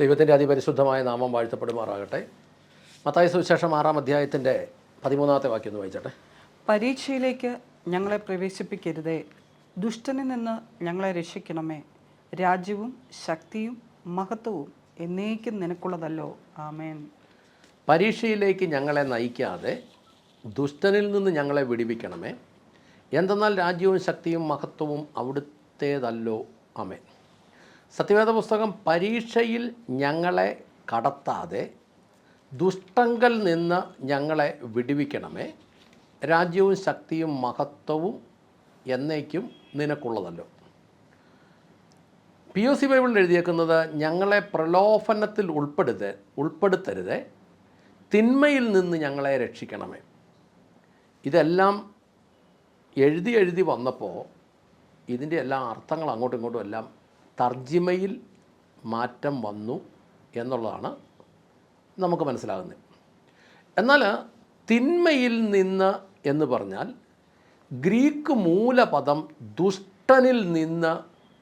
ദൈവത്തിന്റെ അതിപരിശുദ്ധമായ നാമം വാഴ്ത്തപ്പെടുമാറാകട്ടെ. മത്തായ സുവിശേഷം ആറാം അധ്യായത്തിന്റെ പതിമൂന്നാമത്തെ വാക്യം ഒന്ന് വായിച്ചട്ടെ. പരീക്ഷയിലേക്ക് ഞങ്ങളെ പ്രവേശിപ്പിക്കരുതേ. ദുഷ്ടനിൽ നിന്ന് ഞങ്ങളെ രക്ഷിക്കണമേ. രാജ്യവും ശക്തിയും മഹത്വവും എന്നേക്കും നിനക്കുള്ളതല്ലോ. ആമേൻ. പരീക്ഷയിലേക്ക് ഞങ്ങളെ നയിക്കാതെ ദുഷ്ടനിൽ നിന്ന് ഞങ്ങളെ വിടിവിക്കണമേ. എന്തെന്നാൽ രാജ്യവും ശക്തിയും മഹത്വവും അവിടുത്തേതല്ലോ. അമേൻ സത്യവേദ പുസ്തകം പരീക്ഷയിൽ ഞങ്ങളെ കടത്താതെ ദുഷ്ടങ്കൽ നിന്ന് ഞങ്ങളെ വിടുവിക്കണമേ. രാജ്യവും ശക്തിയും മഹത്വവും എന്നേക്കും നിനക്കുള്ളതല്ലോ. പി ഒ സി ബൈബിളിൽ എഴുതിയേക്കുന്നത് ഞങ്ങളെ പ്രലോഭനത്തിൽ ഉൾപ്പെടുത്ത ഉൾപ്പെടുത്തരുത്. തിന്മയിൽ നിന്ന് ഞങ്ങളെ രക്ഷിക്കണമേ. ഇതെല്ലാം എഴുതി എഴുതി വന്നപ്പോൾ ഇതിന്റെ എല്ലാ അർത്ഥങ്ങൾ അങ്ങോട്ടും ഇങ്ങോട്ടും എല്ലാം തർജിമയിൽ മാറ്റം വന്നു എന്നുള്ളതാണ് നമുക്ക് മനസ്സിലാകുന്നത്. എന്നാൽ തിന്മയിൽ നിന്ന് എന്ന് പറഞ്ഞാൽ ഗ്രീക്ക് മൂലപദം ദുഷ്ടനിൽ നിന്ന്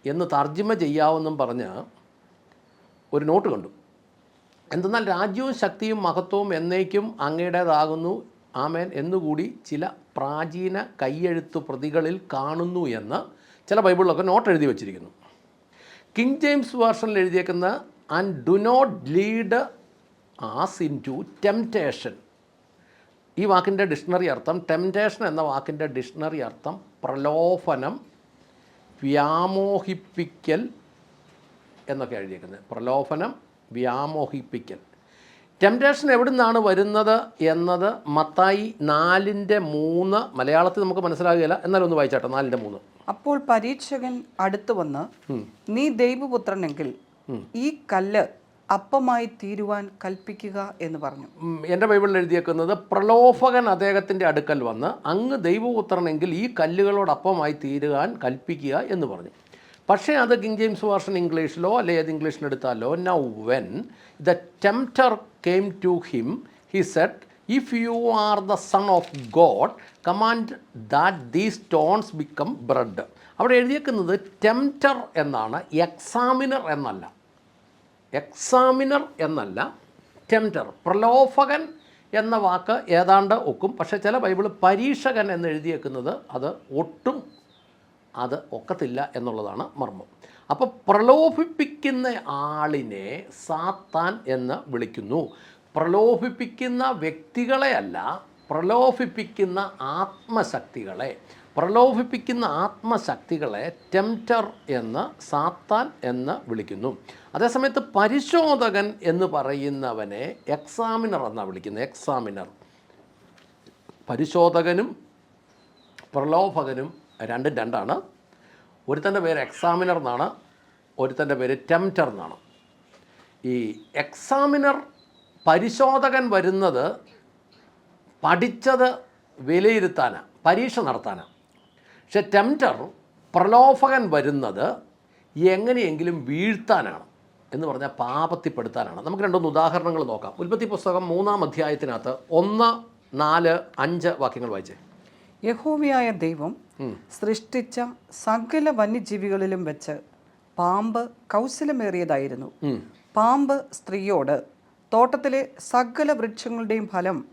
എന്ന് തർജിമ ചെയ്യാമെന്നും പറഞ്ഞ് ഒരു നോട്ട് കണ്ടു. എന്തെന്നാൽ രാജ്യവും ശക്തിയും മഹത്വവും എന്നേക്കും അങ്ങയുടേതാകുന്നു. ആമേൻ. എന്നുകൂടി ചില പ്രാചീന കയ്യെഴുത്തു പ്രതികളിൽ കാണുന്നു എന്ന് ചില ബൈബിളിലൊക്കെ നോട്ട് എഴുതി വച്ചിരിക്കുന്നു. കിങ് ജെയിംസ് വേർഷനിൽ എഴുതിയേക്കുന്ന and do not lead us into temptation ഈ വാക്കിന്റെ ഡിക്ഷണറി അർത്ഥം ടെംപ്റ്റേഷൻ എന്ന വാക്കിന്റെ ഡിക്ഷണറി അർത്ഥം പ്രലോഭനം വ്യാമോഹിപ്പിക്കൽ എന്നൊക്കെ എഴുതിയേക്കുന്നത്. പ്രലോഭനം വ്യാമോഹിപ്പിക്കൽ. ടെംപ്റ്റേഷൻ എവിടെ നിന്നാണ് വരുന്നത് എന്നത് മത്തായി നാലിന്റെ മൂന്ന് മലയാളത്തിൽ നമുക്ക് മനസ്സിലാകുകയില്ല. എന്നാലും ഒന്ന് വായിച്ചാട്ടെ നാലിന്റെ മൂന്ന്. അപ്പോൾ പരീക്ഷകൻ അടുത്തു വന്ന് നീ ദൈവപുത്രനെങ്കിൽ ഈ കല്ല് അപ്പമായി തീരുവാൻ കൽപ്പിക്കുക എന്ന് പറഞ്ഞു. എന്റെ ബൈബിളിൽ എഴുതിയേക്കുന്നത് പ്രലോഭകൻ അദ്ദേഹത്തിന്റെ അടുക്കൽ വന്ന് അങ്ങ് ദൈവപുത്രനെങ്കിൽ ഈ കല്ലുകളോടൊപ്പമായി തീരുവാൻ കൽപ്പിക്കുക എന്ന് പറഞ്ഞു. പക്ഷേ അത് കിങ് ജെയിംസ് വേർഷൻ ഇംഗ്ലീഷിലോ അല്ലെ ഏത് ഇംഗ്ലീഷിനെടുത്താലോ now when the tempter came to him he said if you are the son of God command that these stones become bread അവിടെ എഴുതിയേക്കുന്നത് ടെംപ്റ്റർ എന്നാണ് എക്സാമിനർ എന്നല്ല. എക്സാമിനർ എന്നല്ല ടെംപ്റ്റർ പ്രലോഭകൻ എന്ന വാക്ക് ഏതാണ്ട് ഒക്കും. പക്ഷേ ചില ബൈബിൾ പരീക്ഷകൻ എന്ന് എഴുതിയേക്കുന്നത് അത് ഒട്ടും അത് ഒക്കത്തില്ല എന്നുള്ളതാണ് മർമ്മം. അപ്പോൾ പ്രലോഭിപ്പിക്കുന്ന ആളിനെ സാത്താൻ എന്ന് വിളിക്കുന്നു. പ്രലോഭിപ്പിക്കുന്ന വ്യക്തികളെ അല്ല പ്രലോഭിപ്പിക്കുന്ന ആത്മശക്തികളെ. പ്രലോഭിപ്പിക്കുന്ന ആത്മശക്തികളെ ടെംറ്റർ എന്ന് സാത്താൻ എന്ന് വിളിക്കുന്നു. അതേസമയത്ത് പരിശോധകൻ എന്ന് പറയുന്നവനെ എക്സാമിനർ എന്നാണ് വിളിക്കുന്നത്. എക്സാമിനർ. പരിശോധകനും പ്രലോഭകനും രണ്ടും രണ്ടാണ്. ഒരുത്തന്റെ പേര് എക്സാമിനർ എന്നാണ് ഒരുത്തന്റെ പേര് ടെംറ്റർ എന്നാണ്. ഈ എക്സാമിനർ പരിശോധകൻ വരുന്നത് പഠിച്ചത് വിലയിരുത്താനാണ് പരീക്ഷ നടത്താനാണ് പക്ഷെ ടെംറ്റർ പ്രലോഭകൻ വരുന്നത് എങ്ങനെയെങ്കിലും വീഴ്ത്താനാണ് എന്ന് പറഞ്ഞാൽ പാപത്തിപ്പെടുത്താനാണ്. നമുക്ക് രണ്ടൊന്ന് ഉദാഹരണങ്ങൾ നോക്കാം. ഉൽപ്പത്തി പുസ്തകം മൂന്നാം അധ്യായത്തിനകത്ത് ഒന്ന് നാല് അഞ്ച് വാക്യങ്ങൾ വായിച്ചേ. യഹോവയായ ദൈവം സൃഷ്ടിച്ച സകല വന്യജീവികളിലും വെച്ച് പാമ്പ് കൗശലമേറിയതായിരുന്നു. പാമ്പ് സ്ത്രീയോട് തോട്ടത്തിലെ സകല വൃക്ഷങ്ങളുടെയും ഫലം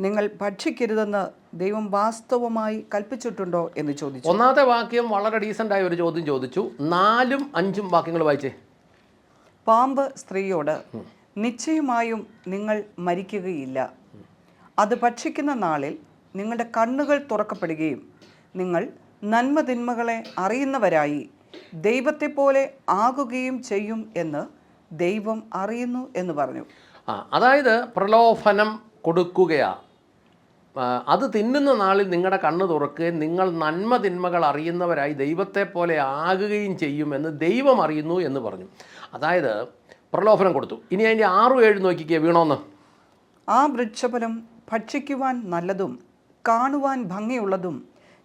നിങ്ങൾ ഭക്ഷിക്കരുതെന്ന് ദൈവം വാസ്തവമായി കൽപ്പിച്ചിട്ടുണ്ടോ? എന്ന് ചോദിച്ചു. ഒന്നാമത്തെ വാക്യം വളരെ ഡീസന്റ് ആയ ഒരു ചോദ്യം ചോദിച്ചു. നാലും അഞ്ചും വാക്യങ്ങൾ വായിച്ചേ. പാമ്പ് സ്ത്രീയോട് നിശ്ചയമായും നിങ്ങൾ മരിക്കുകയില്ല. അത് ഭക്ഷിക്കുന്ന നാളിൽ നിങ്ങളുടെ കണ്ണുകൾ തുറക്കപ്പെടുകയും നിങ്ങൾ നന്മതിന്മകളെ അറിയുന്നവരായി ദൈവത്തെ പോലെ ആകുകയും ചെയ്യും എന്ന് ദൈവം അറിയുന്നു എന്ന് പറഞ്ഞു. ആ അതായത് പ്രലോഭനം കൊടുക്കുകയാ. അത് തിന്നുന്ന നാളിൽ നിങ്ങളുടെ കണ്ണ് തുറക്കുകയും നിങ്ങൾ നന്മ തിന്മകൾ അറിയുന്നവരായി ദൈവത്തെ പോലെ ആകുകയും ചെയ്യുമെന്ന് ദൈവം അറിയുന്നു എന്ന് പറഞ്ഞു. അതായത് പ്രലോഭനം കൊടുത്തു. ഇനി അതിന്റെ ആറും ഏഴ് നോക്കിക്കേ വീണോന്ന്. ആ വൃക്ഷഫലം ഭക്ഷിക്കുവാൻ നല്ലതും കാണുവാൻ ഭംഗിയുള്ളതും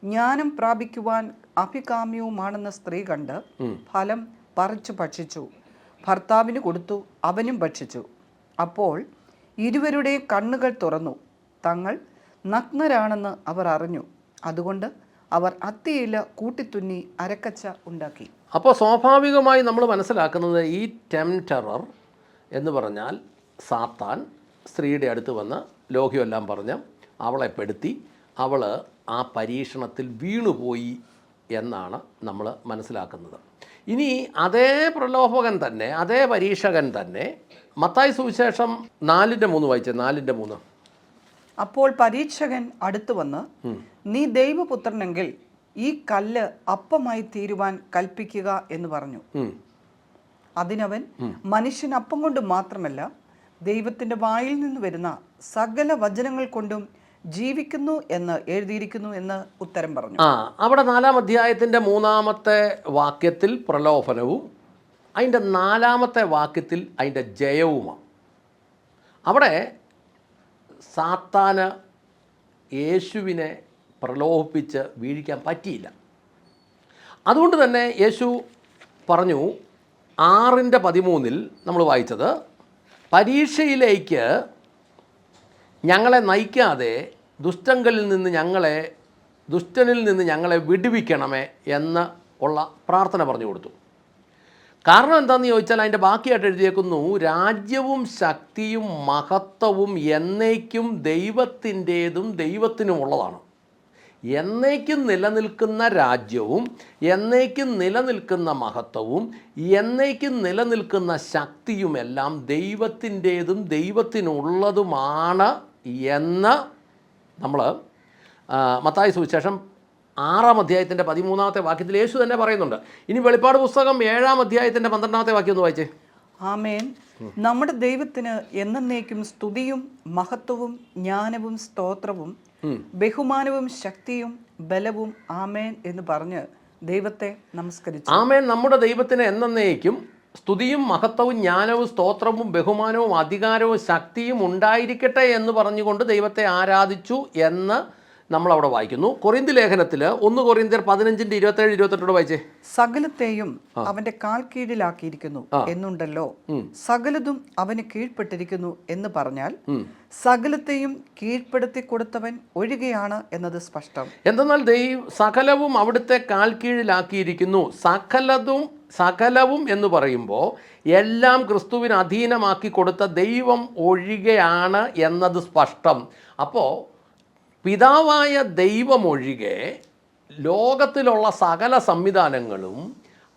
ജ്ഞാനം പ്രാപിക്കുവാൻ അഭികാമ്യവുമാണെന്ന സ്ത്രീ കണ്ട് ഫലം പറിച്ചു ഭക്ഷിച്ചു. ഭർത്താവിന് കൊടുത്തു അവനും ഭക്ഷിച്ചു. അപ്പോൾ ഇരുവരുടെ കണ്ണുകൾ തുറന്നു. തങ്ങൾ നഗ്നരാണെന്ന് അവർ അറിഞ്ഞു. അതുകൊണ്ട് അവർ അത്തിയില കൂട്ടിത്തുന്നി അരക്കച്ച ഉണ്ടാക്കി. അപ്പോൾ സ്വാഭാവികമായി നമ്മൾ മനസ്സിലാക്കുന്നത് ഈ ടെംറ്ററർ എന്ന് പറഞ്ഞാൽ സാത്താൻ സ്ത്രീയുടെ അടുത്ത് വന്ന് ലോഹ്യമെല്ലാം പറഞ്ഞ് അവളെ പെടുത്തി അവൾ ആ പരീക്ഷണത്തിൽ വീണുപോയി എന്നാണ് നമ്മൾ മനസ്സിലാക്കുന്നത്. ഇനി അതേ പ്രലോഭകൻ തന്നെ അതേ പരീക്ഷകൻ തന്നെ മത്തായി സുവിശേഷം നാലിന്റെ മൂന്ന് വായിച്ചേ നാലിന്റെ മൂന്ന്. അപ്പോൾ പരീക്ഷകൻ അടുത്തു വന്ന് നീ ദൈവപുത്രനെങ്കിൽ ഈ കല്ല് അപ്പമായി തീരുവാൻ കൽപ്പിക്കുക എന്ന് പറഞ്ഞു. അതിനവൻ മനുഷ്യൻ അപ്പം കൊണ്ട് മാത്രമല്ല ദൈവത്തിന്റെ വായിൽ നിന്ന് വരുന്ന സകല വചനങ്ങൾ കൊണ്ടും ജീവിക്കുന്നു എന്ന് എഴുതിയിരിക്കുന്നു എന്ന് ഉത്തരം പറഞ്ഞു. ആ അവിടെ നാലാം അധ്യായത്തിന്റെ മൂന്നാമത്തെ വാക്യത്തിൽ പ്രലോഭനവും അതിന്റെ നാലാമത്തെ വാക്യത്തിൽ അതിന്റെ ജയവുമാണ്. അവിടെ സാത്താന് യേശുവിനെ പ്രലോഭിപ്പിച്ച് വീഴിക്കാൻ പറ്റിയില്ല. അതുകൊണ്ട് തന്നെ യേശു പറഞ്ഞു ആറിന്റെ പതിമൂന്നിൽ നമ്മൾ വായിച്ചത് പരീക്ഷയിലേക്ക് ഞങ്ങളെ നയിക്കാതെ ദുഷ്ടങ്ങളിൽ നിന്ന് ഞങ്ങളെ ദുഷ്ടനിൽ നിന്ന് ഞങ്ങളെ വിടുവിക്കണമേ എന്ന് ഉള്ള പ്രാർത്ഥന പറഞ്ഞു കൊടുത്തു. കാരണം എന്താണെന്ന് ചോദിച്ചാൽ അതിന്റെ ബാക്കിയായിട്ട് എഴുതിയേക്കുന്നു രാജ്യവും ശക്തിയും മഹത്വവും എന്നേക്കും ദൈവത്തിന്റേതും ദൈവത്തിനുമുള്ളതാണ് എന്നേക്കും നിലനിൽക്കുന്ന രാജ്യവും എന്നേക്കും നിലനിൽക്കുന്ന മഹത്വവും എന്നേക്കും നിലനിൽക്കുന്ന ശക്തിയുമെല്ലാം ദൈവത്തിന്റേതും ദൈവത്തിനുള്ളതുമാണ് എന്ന് നമ്മൾ മത്തായി സുവിശേഷം ആറാം അധ്യായത്തിന്റെ പതിമൂന്നാമത്തെ വാക്യത്തിൽ യേശു തന്നെ പറയുന്നുണ്ട്. ഇനി വെളിപ്പാട് പുസ്തകം ഏഴാം അധ്യായത്തിന്റെ പന്ത്രണ്ടാമത്തെ വാക്യം ഒന്ന് വായിച്ചേ. ആമേൻ. നമ്മുടെ ദൈവത്തിന് എന്നേക്കും സ്തുതിയും മഹത്വവും ജ്ഞാനവും സ്തോത്രവും ബഹുമാനവും ശക്തിയും ബലവും ആമേൻ എന്ന് പറഞ്ഞ് ദൈവത്തെ നമസ്കരിച്ചു. ആമേൻ. നമ്മുടെ ദൈവത്തിന് എന്നേക്കും സ്തുതിയും മഹത്വവും ജ്ഞാനവും സ്തോത്രവും ബഹുമാനവും അധികാരവും ശക്തിയും ഉണ്ടായിരിക്കട്ടെ എന്ന് പറഞ്ഞുകൊണ്ട് ദൈവത്തെ ആരാധിച്ചു എന്ന് നമ്മൾ അവിടെ വായിക്കുന്നു. കൊറിന്തി ലേഖനത്തിൽ ഒന്ന് കൊറിന്തിയർ ഇരുപത്തി ഇരുപത്തേഴ് ഇരുപത്തെട്ടോട് വായിച്ചേ. സകലത്തെയും അവന്റെ കാൽ കീഴിലാക്കിയിരിക്കുന്നു എന്നുണ്ടല്ലോ. സകലതും അവന് കീഴ്പ്പെട്ടിരിക്കുന്നു എന്ന് പറഞ്ഞാൽ സകലത്തെയും കീഴ്പ്പെടുത്തി കൊടുത്തവൻ ഒഴികെയാണ് എന്നത് സ്പഷ്ടം. എന്തെന്നാൽ ദൈവം സകലവും അവിടുത്തെ കാൽ കീഴിലാക്കിയിരിക്കുന്നു. സകലതും സകലവും എന്ന് പറയുമ്പോൾ എല്ലാം ക്രിസ്തുവിന് അധീനമാക്കി കൊടുത്ത ദൈവം ഒഴികെയാണ് എന്നത് സ്പഷ്ടം. അപ്പോൾ പിതാവായ ദൈവമൊഴികെ ലോകത്തിലുള്ള സകല സംവിധാനങ്ങളും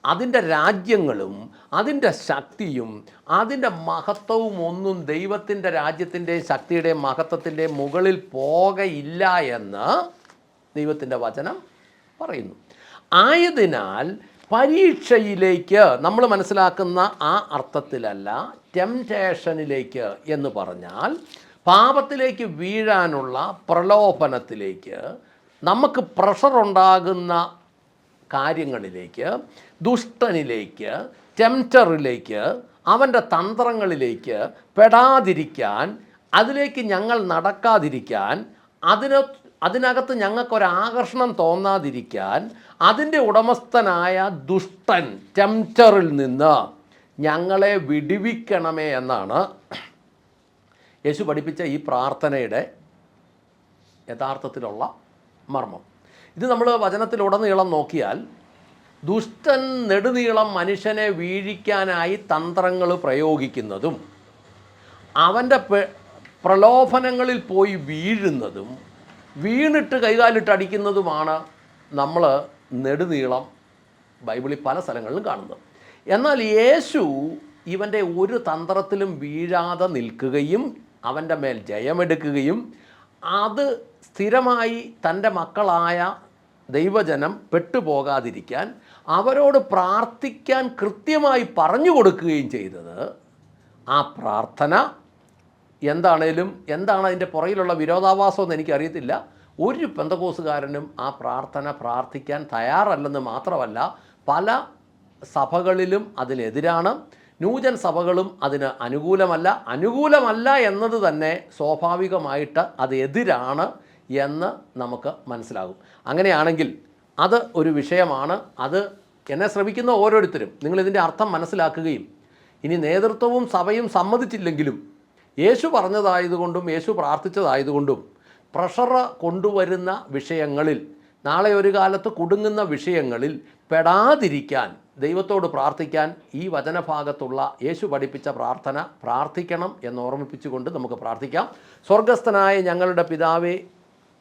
അതിന്റെ രാജ്യങ്ങളും അതിന്റെ ശക്തിയും അതിന്റെ മഹത്വവും ഒന്നും ദൈവത്തിന്റെ രാജ്യത്തിന്റെ ശക്തിയുടെ മഹത്വത്തിന്റെ മുകളിൽ പോകയില്ല എന്ന് ദൈവത്തിന്റെ വചനം പറയുന്നു. ആയതിനാൽ പരീക്ഷയിലേക്ക് നമ്മൾ മനസ്സിലാക്കുന്ന ആ അർത്ഥത്തിലല്ല ടെംറ്റേഷനിലേക്ക് എന്ന് പറഞ്ഞാൽ പാപത്തിലേക്ക് വീഴാനുള്ള പ്രലോഭനത്തിലേക്ക് നമുക്ക് പ്രഷർ ഉണ്ടാകുന്ന കാര്യങ്ങളിലേക്ക് ദുഷ്ടനിലേക്ക് ടെംറ്ററിലേക്ക് അവന്റെ തന്ത്രങ്ങളിലേക്ക് പെടാതിരിക്കാൻ അതിലേക്ക് ഞങ്ങൾ നടക്കാതിരിക്കാൻ അതിന് അതിനകത്ത് ഞങ്ങൾക്കൊരാകർഷണം തോന്നാതിരിക്കാൻ അതിന്റെ ഉടമസ്ഥനായ ദുഷ്ടൻ ടെംറ്ററിൽ നിന്ന് ഞങ്ങളെ വിടുവിക്കണമേ എന്നാണ് യേശു പഠിപ്പിച്ച ഈ പ്രാർത്ഥനയുടെ യഥാർത്ഥത്തിലുള്ള മർമ്മം. ഇത് നമ്മൾ വചനത്തിലുടനീളം നോക്കിയാൽ ദുഷ്ടൻ നെടുനീളം മനുഷ്യനെ വീഴിക്കാനായി തന്ത്രങ്ങൾ പ്രയോഗിക്കുന്നതും അവന്റെ പ്രലോഭനങ്ങളിൽ പോയി വീഴുന്നതും വീണിട്ട് കൈകാലിട്ട് അടിക്കുന്നതുമാണ് നമ്മൾ നെടുനീളം ബൈബിളിൽ പല സ്ഥലങ്ങളിലും കാണുന്നത്. എന്നാൽ യേശു ഇവന്റെ ഒരു തന്ത്രത്തിലും വീഴാതെ നിൽക്കുകയും അവന്റെ മേൽ ജയമെടുക്കുകയും അത് സ്ഥിരമായി തന്റെ മക്കളായ ദൈവജനം പെട്ടുപോകാതിരിക്കാൻ അവരോട് പ്രാർത്ഥിക്കാൻ കൃത്യമായി പറഞ്ഞു കൊടുക്കുകയും ചെയ്തത് ആ പ്രാർത്ഥന എന്താണേലും എന്താണ് അതിന്റെ പുറകിലുള്ള വിരോധാഭാസം എന്ന് എനിക്കറിയത്തില്ല. ഒരു പെന്തകോസുകാരനും ആ പ്രാർത്ഥന പ്രാർത്ഥിക്കാൻ തയ്യാറല്ലെന്ന് മാത്രമല്ല പല സഭകളിലും അതിനെതിരാണ്. ന്യൂജൻ സഭകളും അതിന് അനുകൂലമല്ല. അനുകൂലമല്ല എന്നത് തന്നെ സ്വാഭാവികമായിട്ട് അത് എതിരാണ് എന്ന് നമുക്ക് മനസ്സിലാകും. അങ്ങനെയാണെങ്കിൽ അത് ഒരു വിഷയമാണ്. അത് എന്നെ ശ്രമിക്കുന്ന ഓരോരുത്തരും നിങ്ങളിതിന്റെ അർത്ഥം മനസ്സിലാക്കുകയും ഇനി നേതൃത്വവും സഭയും സമ്മതിച്ചില്ലെങ്കിലും യേശു പറഞ്ഞതായതുകൊണ്ടും യേശു പ്രാർത്ഥിച്ചതായതുകൊണ്ടും പ്രഷർ കൊണ്ടുവരുന്ന വിഷയങ്ങളിൽ നാളെ ഒരു കാലത്ത് കുടുങ്ങുന്ന വിഷയങ്ങളിൽ പെടാതിരിക്കാൻ ദൈവത്തോട് പ്രാർത്ഥിക്കാൻ ഈ വചനഭാഗത്തുള്ള യേശു പഠിപ്പിച്ച പ്രാർത്ഥന പ്രാർത്ഥിക്കണം എന്ന് ഓർമ്മിപ്പിച്ചുകൊണ്ട് നമുക്ക് പ്രാർത്ഥിക്കാം. സ്വർഗസ്ഥനായ ഞങ്ങളുടെ പിതാവേ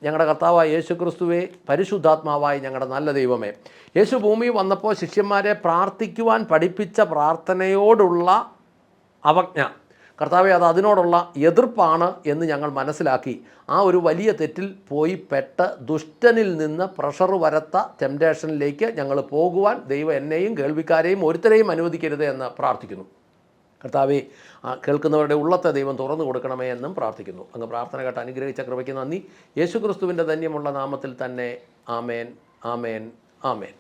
ഞങ്ങളുടെ കർത്താവായ യേശു ക്രിസ്തുവേ പരിശുദ്ധാത്മാവായ ഞങ്ങളുടെ നല്ല ദൈവമേ യേശു ഭൂമി വന്നപ്പോൾ ശിഷ്യന്മാരെ പ്രാർത്ഥിക്കുവാൻ പഠിപ്പിച്ച പ്രാർത്ഥനയോടുള്ള അവജ്ഞ കർത്താവെ അത് അതിനോടുള്ള എതിർപ്പാണ് എന്ന് ഞങ്ങൾ മനസ്സിലാക്കി. ആ ഒരു വലിയ തെറ്റിൽ പോയി പെട്ട ദുഷ്ടനിൽ നിന്ന് പ്രഷർ വരത്ത ടെംപ്റ്റേഷനിലേക്ക് ഞങ്ങൾ പോകുവാൻ ദൈവം എന്നെയും കേൾവിക്കാരെയും ഒരുത്തരെയും അനുവദിക്കരുത് എന്ന് പ്രാർത്ഥിക്കുന്നു. കർത്താവെ കേൾക്കുന്നവരുടെ ഉള്ളത്തെ ദൈവം തുറന്നു കൊടുക്കണമേ എന്നും പ്രാർത്ഥിക്കുന്നു. അങ്ങ് പ്രാർത്ഥന കേട്ട് അനുഗ്രഹിച്ച കൃപയ്ക്ക് നന്ദി. യേശുക്രിസ്തുവിന്റെ ധന്യമുള്ള നാമത്തിൽ തന്നെ ആമേൻ ആമേൻ ആമേൻ.